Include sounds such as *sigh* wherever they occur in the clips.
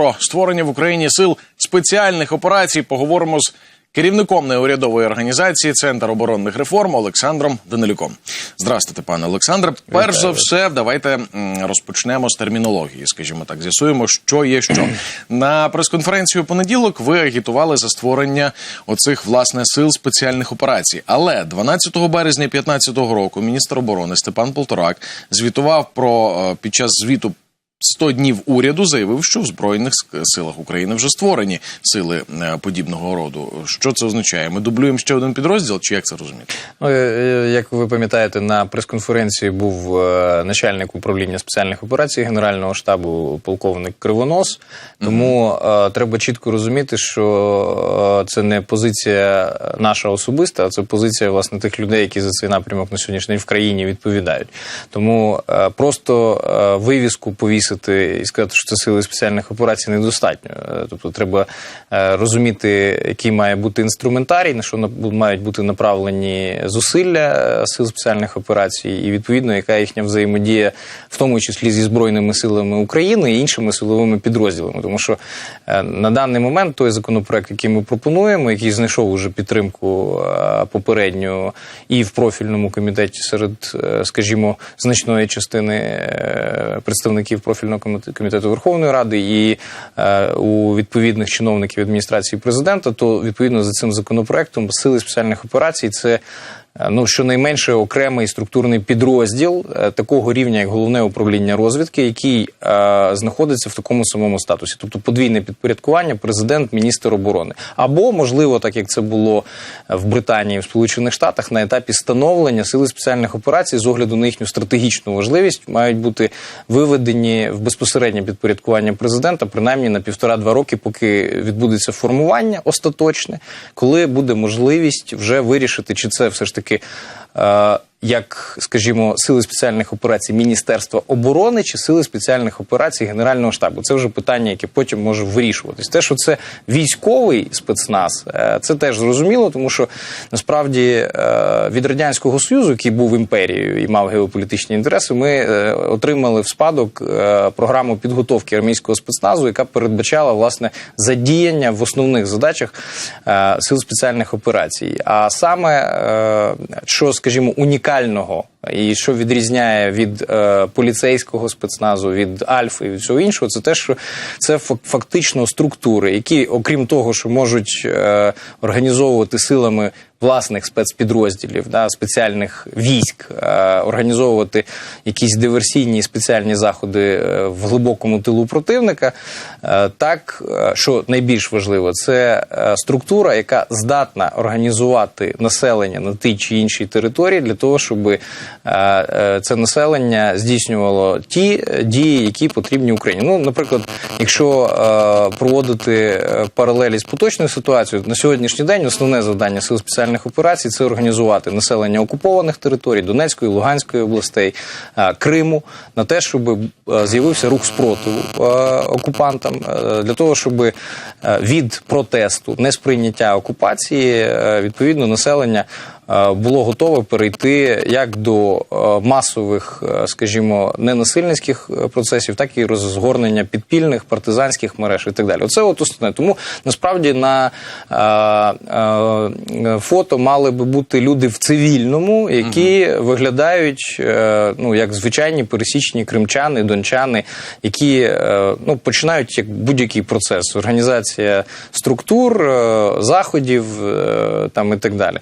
Про створення в Україні сил спеціальних операцій поговоримо з керівником неурядової організації Центр оборонних реформ Олександром Данилюком. Здравствуйте, пане Олександре. Перш за все, давайте розпочнемо з термінології. Скажімо так, з'ясуємо, що є що *clears throat* на прес-конференції у понеділок. Ви агітували за створення оцих власне сил спеціальних операцій. Але 12 березня 2015 року міністр оборони Степан Полторак звітував про е, під час звіту 100 днів уряду заявив, що в збройних силах України вже створені сили е, подібного роду. Що це означає? Ми дублюємо ще один підрозділ, чи як це розуміти? Ну, е, е, як ви пам'ятаєте, на прес-конференції був начальник управління спеціальних операцій Генерального штабу полковник Кривонос. Тому е, треба чітко розуміти, що це не позиція наша особиста, а це позиція власне тих людей, які за цей напрямок на сьогоднішній день в країні відповідають. Тому просто вивіску повісити і сказати, що це сили спеціальних операцій, недостатньо. Е, Тобто треба е, розуміти, який має бути інструментарій, на що мають бути направлені зусилля е, сил спеціальних операцій, і відповідно, яка їхня взаємодія, в тому числі зі збройними силами України і іншими силовими підрозділами. Тому що на даний момент той законопроект, який ми пропонуємо, який знайшов уже підтримку попередню і в профільному комітеті серед, скажімо, значної частини представників профільного комітету- комітету Верховної Ради і е, у відповідних чиновників адміністрації президента, то відповідно за цим законопроектом сили спеціальних операцій це. Е, Ну, щонайменше окремий структурний підрозділ е, такого рівня, як головне управління розвідки, який е, знаходиться в такому самому статусі, тобто подвійне підпорядкування, президент, міністр оборони, або можливо, так як це було в Британії, в Сполучених Штатах, на етапі становлення сили спеціальних операцій з огляду на їхню стратегічну важливість мають бути виведені в безпосереднє підпорядкування президента, принаймні на півтора-два роки, поки відбудеться формування остаточне, коли буде можливість вже вирішити, чи це все ж таки. Е, як, скажімо, сили спеціальних операцій Міністерства оборони чи сили спеціальних операцій Генерального штабу. Це вже питання, яке потім може вирішуватись. Те, що це військовий спецназ, е, це теж зрозуміло, тому що насправді е, від радянського союзу, який був імперією і мав геополітичні інтереси, ми е, отримали в спадок е, програму підготовки армійського спецназу, яка передбачала власне задіяння в основних задачах е, сил спеціальних операцій. А саме е, що, скажімо, унікального і що відрізняє від е, поліцейського спецназу, від Альфи і від всього іншого, це те, що це фак- фактично структури, які, окрім того, що можуть е, організовувати силами власних спецпідрозділів, да, спеціальних військ, е, організовувати якісь диверсійні спеціальні заходи е, в глибокому тилу противника. Е, так, що найбільш важливо, це структура, яка здатна організувати населення на тій чи іншій території для того, щоб це населення здійснювало ті дії, які потрібні Україні. Ну, наприклад, якщо проводити паралелі з поточною ситуацією, на сьогоднішній день основне завдання сил спеціальних операцій це організувати населення окупованих територій Донецької, Луганської областей, е, Криму на те, щоб е, з'явився рух спротиву е, окупантам для того, щоб від протесту, несприйняття окупації, відповідно населення було готове перейти як до е, масових, е, скажімо, ненасильницьких е, процесів, так і розгорнення підпільних партизанських мереж і так далі. Оце от основне. Тому насправді на е, е, фото мали би бути люди в цивільному, які виглядають е, ну як звичайні пересічні кримчани, дончани, які е, ну починають як будь-який процес, організація структур, е, заходів е, там і так далі.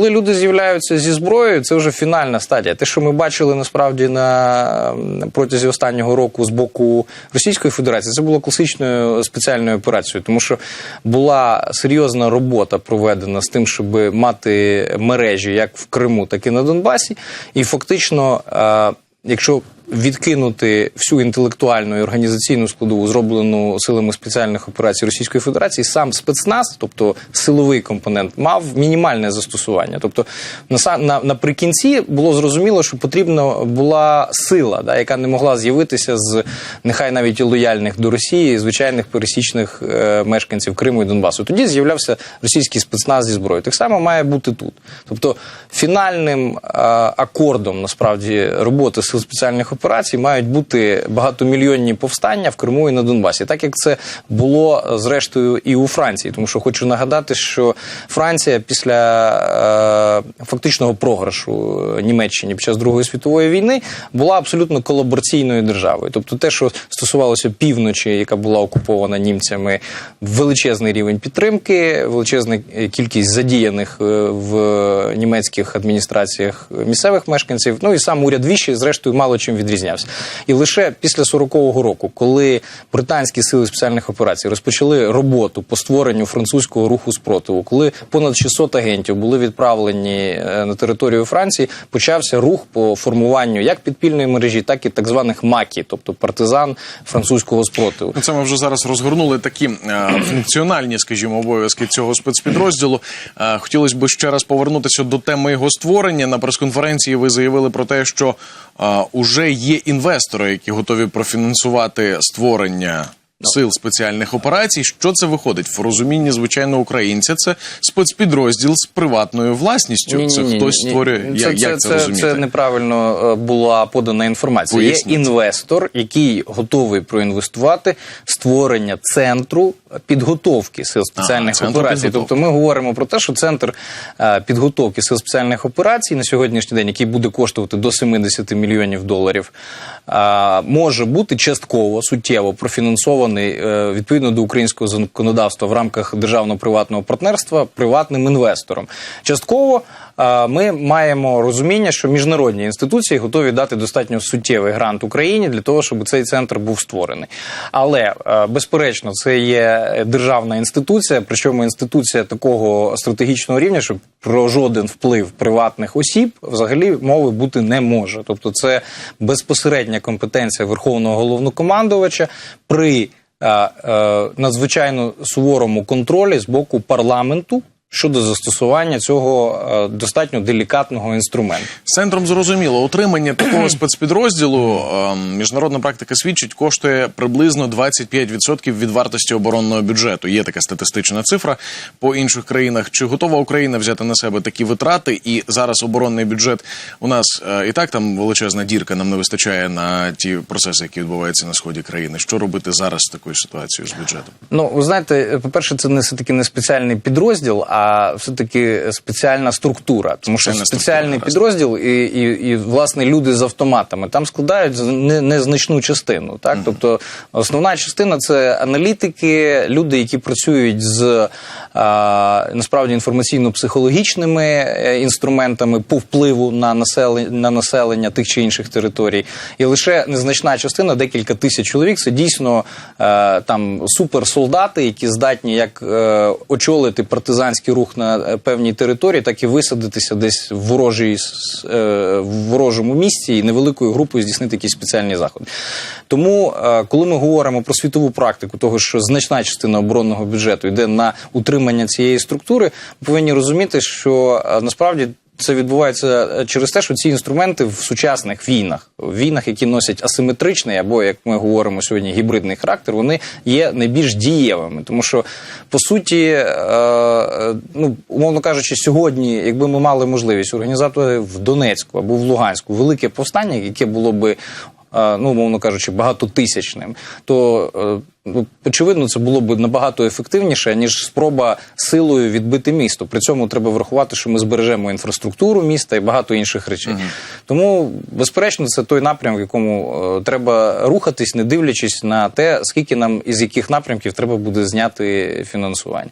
Коли люди з'являються зі зброєю, це вже фінальна стадія. Те, що ми бачили насправді на протязі останнього року з боку Російської Федерації, це було класичною спеціальною операцією, тому що була серйозна робота проведена з тим, щоб мати мережі як в Криму, так і на Донбасі, і фактично. е, Якщо відкинути всю інтелектуальну і організаційну складову, зроблену силами спеціальних операцій Російської Федерації, сам спецназ, тобто силовий компонент, мав мінімальне застосування. Тобто, на, на, наприкінці було зрозуміло, що потрібна була сила, да, яка не могла з'явитися з нехай навіть і лояльних до Росії, звичайних пересічних е, мешканців Криму і Донбасу. Тоді з'являвся російський спецназ зі зброєю. Так само має бути тут. Тобто фінальним е, акордом насправді роботи сил спеціальних операцій операцій мають бути багатомільйонні повстання в Криму і на Донбасі, так як це було е, зрештою і у Франції. Тому що хочу нагадати, що Франція після е, фактичного програшу Німеччині під час Другої світової війни була абсолютно колабораційною державою. Тобто, те, що стосувалося півночі, яка була окупована німцями, величезний рівень підтримки, величезна кількість задіяних е, в німецьких адміністраціях місцевих мешканців. Ну і сам уряд Віші, зрештою, мало чим відрізнявся. І лише після 40-го року, коли британські сили спеціальних операцій розпочали роботу по створенню французького руху спротиву, коли понад 600 агентів були відправлені е, на територію Франції, почався рух по формуванню як підпільної мережі, так і так званих макі, тобто партизан французького спротиву. Ну, Це ми вже зараз розгорнули такі е, функціональні, скажімо, обов'язки цього спецпідрозділу. Е, хотілося б ще раз повернутися до теми його створення. На прес-конференції ви заявили про те, що е, уже є інвестори, які готові профінансувати створення. Сил спеціальних операцій, що це виходить в розумінні звичайного українця? Це спецпідрозділ з приватною власністю. це Ні-ні-ні, хтось ні. створює. Це, як, це, це, це, розуміти? це неправильно е, була подана інформація. Поясніть. Є інвестор, який готовий проінвестувати в створення центру підготовки сил спеціальних центру операцій. Тобто ми говоримо про те, що центр е, підготовки сил спеціальних операцій на сьогоднішній день, який буде коштувати до 70 мільйонів доларів, е, може бути частково суттєво профінансований е, відповідно до українського законодавства в рамках державно-приватного партнерства приватним інвестором. Частково е, ми маємо розуміння, що міжнародні інституції готові дати достатньо суттєвий грант Україні для того, щоб цей центр був створений. Але е, безперечно, це є державна інституція, причому інституція такого стратегічного рівня, що про жоден вплив приватних осіб взагалі мови бути не може. Тобто, це безпосередня компетенція верховного головнокомандувача при надзвичайно суворому контролі з боку парламенту щодо застосування цього е, достатньо делікатного інструменту. Центром зрозуміло, утримання такого *clears throat* спецпідрозділу ем, міжнародна практика свідчить, коштує приблизно 25% від вартості оборонного бюджету. Є така статистична цифра по інших країнах. Чи готова Україна взяти на себе такі витрати? І зараз оборонний бюджет у нас е, і так там величезна дірка. Нам не вистачає на ті процеси, які відбуваються на сході країни. Що робити зараз з такою ситуацією з бюджетом? Ну, ви знаєте, по-перше, це не все-таки не спеціальний підрозділ, а все-таки спеціальна структура. Тому що Спеціальна спеціальний структура, підрозділ і, і, і, власне, люди з автоматами там складають незначну частину. Так? Тобто, основна частина це аналітики, люди, які працюють з а, насправді інформаційно-психологічними е, інструментами по впливу на населення, на населення тих чи інших територій. І лише незначна частина, декілька тисяч чоловік, це дійсно е, там суперсолдати, які здатні як е, очолити партизанський рух на е, певній території, так і висадитися десь в ворожій е, в ворожому місці і невеликою групою здійснити якісь спеціальні заходи. Тому, е, коли ми говоримо про світову практику, того що значна частина оборонного бюджету йде на утримання цієї структури, ми повинні розуміти, що насправді. Це відбувається е, через те, що ці інструменти в сучасних війнах, в війнах, які носять асиметричний або, як ми говоримо сьогодні, гібридний характер, вони є найбільш дієвими. Тому що, по суті, е, е, ну, умовно кажучи, сьогодні, якби ми мали можливість організувати в Донецьку або в Луганську велике повстання, яке було би ну, умовно кажучи, багатотисячним, то очевидно, це було б набагато ефективніше, ніж спроба силою відбити місто. При цьому треба врахувати, що ми збережемо інфраструктуру міста і багато інших речей. Тому, безперечно, це той напрям, в якому е, треба рухатись, не дивлячись на те, скільки нам із яких напрямків треба буде зняти фінансування.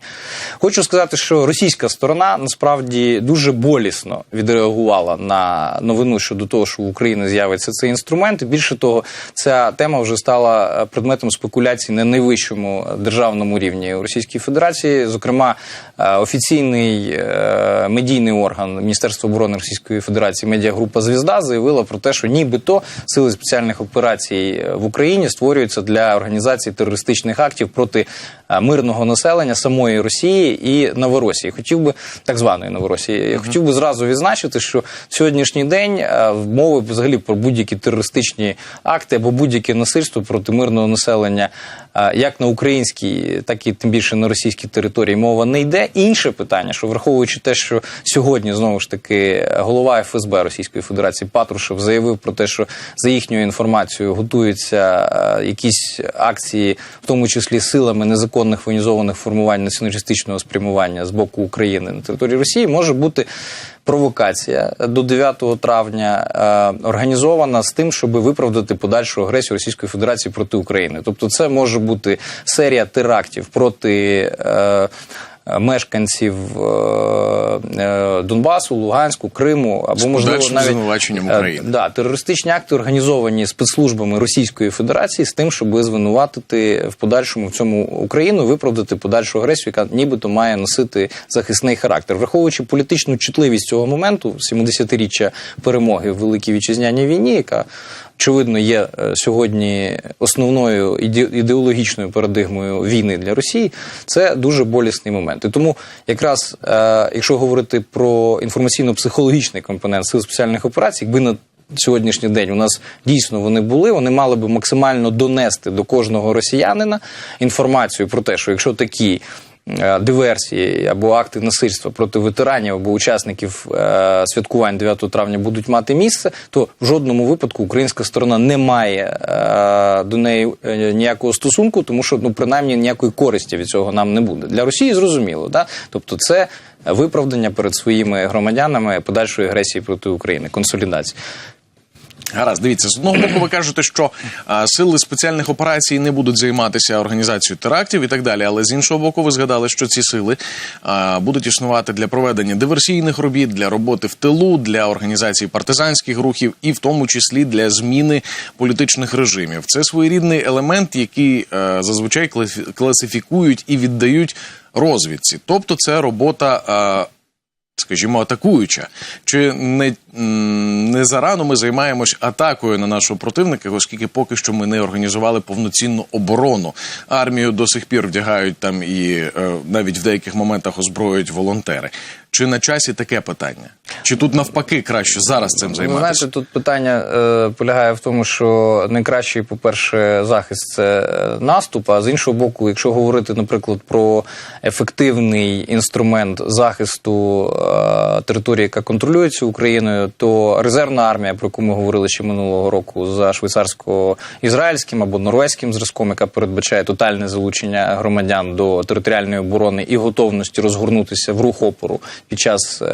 Хочу сказати, що російська сторона насправді дуже болісно відреагувала на новину щодо того, що в Україні з'явиться цей інструмент. І більше того, ця тема вже стала е, предметом спекуляцій на найвищому державному рівні у Російській Федерації. Зокрема, е, офіційний е, медійний орган Міністерства оборони Російської Федерації медіагрупа Звізда заявила про те, що нібито сили спеціальних операцій в Україні створюються для організації терористичних актів проти е, мирного населення самої Росії і Новоросії. Хотів би так званої Новоросії. Я хотів би зразу відзначити, що сьогоднішній день е, мови взагалі про будь-які терористичні акти або будь-яке насильство проти мирного населення е, як на українській, так і тим більше на російській території мова не йде. Інше питання, що враховуючи те, що сьогодні знову ж таки голова ФСБ Російської Федерації Патрушев заявив про те, що за їхньою інформацією готуються якісь акції, в тому числі силами незаконних воєнізованих формувань націоналістичного спрямування з боку України на території Росії, може бути провокація до 9 травня е, організована з тим, щоб виправдати подальшу агресію Російської Федерації проти України. Тобто, це може бути серія терактів проти. Е, Мешканців е, е, Донбасу, Луганську, Криму або З можливо навіть звинуваченням е, України. Да, терористичні акти організовані спецслужбами Російської Федерації з тим, щоб звинуватити в подальшому в цьому Україну, виправдати подальшу агресію, яка нібито має носити захисний характер, враховуючи політичну чутливість цього моменту, 70-річчя перемоги в Великій Вітчизняній війні, яка очевидно є е, сьогодні основною іде- ідеологічною парадигмою війни для Росії. Це дуже болісний момент. І тому, якраз е, якщо говорити про інформаційно-психологічний компонент сил спеціальних операцій, якби на сьогоднішній день у нас дійсно вони були, вони мали би максимально донести до кожного росіянина інформацію про те, що якщо такі диверсії або акти насильства проти ветеранів або учасників е, святкувань 9 травня будуть мати місце, то в жодному випадку українська сторона не має е, до неї е, ніякого стосунку, тому що ну принаймні ніякої користі від цього нам не буде. Для Росії зрозуміло, да? тобто це виправдання перед своїми громадянами подальшої агресії проти України, консолідації. Гаразд, дивіться, з одного боку, ви кажете, що а, сили спеціальних операцій не будуть займатися організацією терактів і так далі. Але з іншого боку, ви згадали, що ці сили а, будуть існувати для проведення диверсійних робіт, для роботи в тилу, для організації партизанських рухів, і в тому числі для зміни політичних режимів. Це своєрідний елемент, який е, зазвичай класифі- класифікують і віддають розвідці. Тобто, це робота. е, скажімо, атакуюча. Чи не, не зарано ми займаємось атакою на нашого противника, оскільки поки що ми не організували повноцінну оборону. Армію до сих пір вдягають там і е, навіть в деяких моментах озброюють волонтери. Чи на часі таке питання? Чи тут навпаки краще зараз цим Ви займатися? знаєте, тут питання е, полягає в тому, що найкращий, по-перше, захист це е, наступ. А з іншого боку, якщо говорити, наприклад, про ефективний інструмент захисту е, території, яка контролюється Україною, то резервна армія, про яку ми говорили ще минулого року за швейцарсько-ізраїльським або норвезьким зразком, яка передбачає тотальне залучення громадян до територіальної оборони і готовності розгорнутися в рух опору під час е,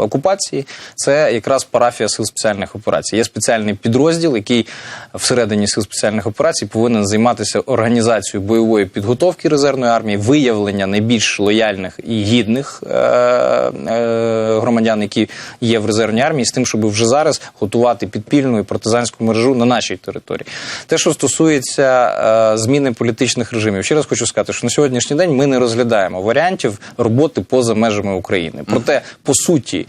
окупації, це якраз парафія сил спеціальних операцій. Є спеціальний підрозділ, який всередині сил спеціальних операцій повинен займатися організацією бойової підготовки резервної армії, виявлення найбільш лояльних і гідних е, е, громадян, які є в резервній армії, з тим, щоб вже зараз готувати підпільну і партизанську мережу на нашій території. Те, що стосується зміни політичних режимів, ще раз хочу сказати, що на сьогоднішній день ми не розглядаємо варіантів роботи поза межами України. Проте, по суті,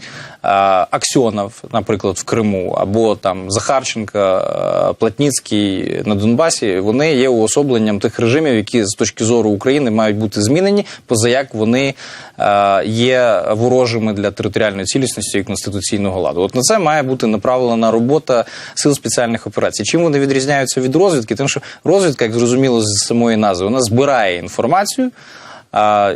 Аксьонов, наприклад, в Криму, або там Захарченка, Платніцький на Донбасі, вони є уособленням тих режимів, які з точки зору України мають бути змінені, поза як вони є ворожими для територіальної цілісності і конституційного ладу. От на це має бути направлена робота сил спеціальних операцій. Чим вони відрізняються від розвідки? Тим, що розвідка, як зрозуміло з самої назви, вона збирає інформацію.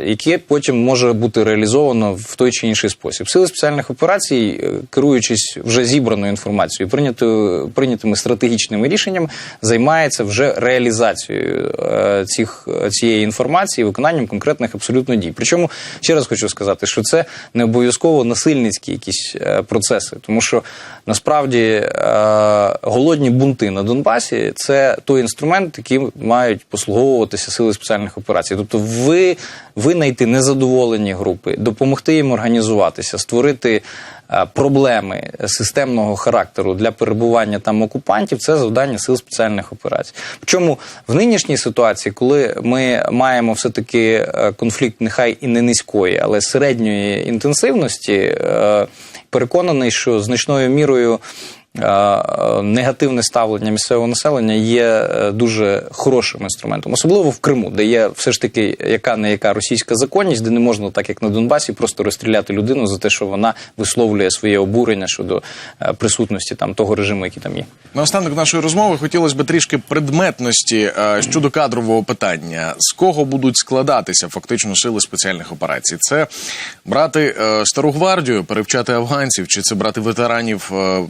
Яке потім може бути реалізовано в той чи інший спосіб. Сили спеціальних операцій, е, керуючись вже зібраною інформацією, прийнятою прийнятими стратегічними рішеннями, займається вже реалізацією е, цих цієї інформації, виконанням конкретних абсолютно дій. Причому ще раз хочу сказати, що це не обов'язково насильницькі якісь е, процеси, тому що насправді голодні бунти на Донбасі це той інструмент, яким мають послуговуватися сили спеціальних операцій. Тобто, ви винайти незадоволені групи, допомогти їм організуватися, створити е, проблеми системного характеру для перебування там окупантів це завдання сил спеціальних операцій. Причому в нинішній ситуації, коли ми маємо все таки е, конфлікт, нехай і не низької, але середньої інтенсивності, е, переконаний, що значною мірою. Е, негативне ставлення місцевого населення є е, дуже хорошим інструментом, особливо в Криму, де є все ж таки яка не яка російська законність, де не можна, так як на Донбасі, просто розстріляти людину за те, що вона висловлює своє обурення щодо е, присутності там того режиму, який там є. Наостанок нашої розмови хотілося б трішки предметності щодо кадрового питання. З кого будуть складатися фактично сили спеціальних операцій? Це брати стару гвардію, перевчати афганців, чи це брати ветеранів е,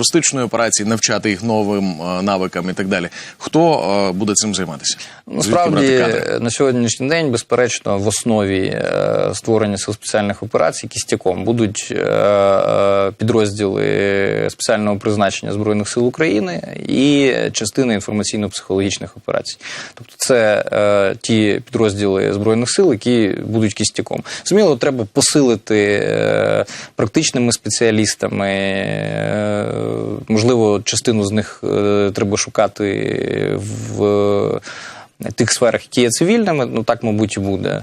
антитерористичної операції, навчати їх новим е, навикам і так далі. Хто е, буде цим займатися? Насправді на сьогоднішній день, безперечно, в основі е, створення сил спеціальних операцій кістяком будуть підрозділи спеціального призначення збройних сил України і частина інформаційно-психологічних операцій. Тобто, це ті підрозділи збройних сил, які будуть кістяком. Зміло, треба посилити практичними спеціалістами. Е, можливо, частину з них е, треба шукати в тих сферах, які є цивільними, ну так, мабуть, і буде.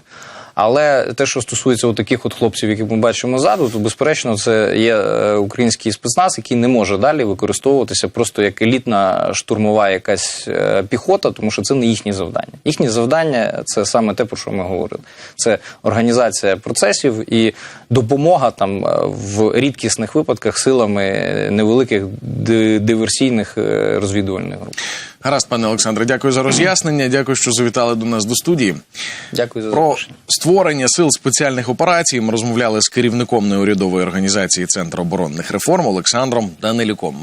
Але те, що стосується таких от хлопців, яких ми бачимо ззаду, то безперечно це є е, український спецназ, який не може далі використовуватися просто як елітна штурмова якась е, піхота, тому що це не їхні завдання. Їхні завдання це саме те, про що ми говорили. Це організація процесів і допомога там е, в рідкісних випадках силами невеликих диверсійних розвідувальних груп. Гаразд, пане Олександре, дякую за роз'яснення. Дякую, що завітали до нас до студії. Дякую за Про створення сил спеціальних операцій ми розмовляли з керівником неурядової організації Центр оборонних реформ Олександром Данилюком.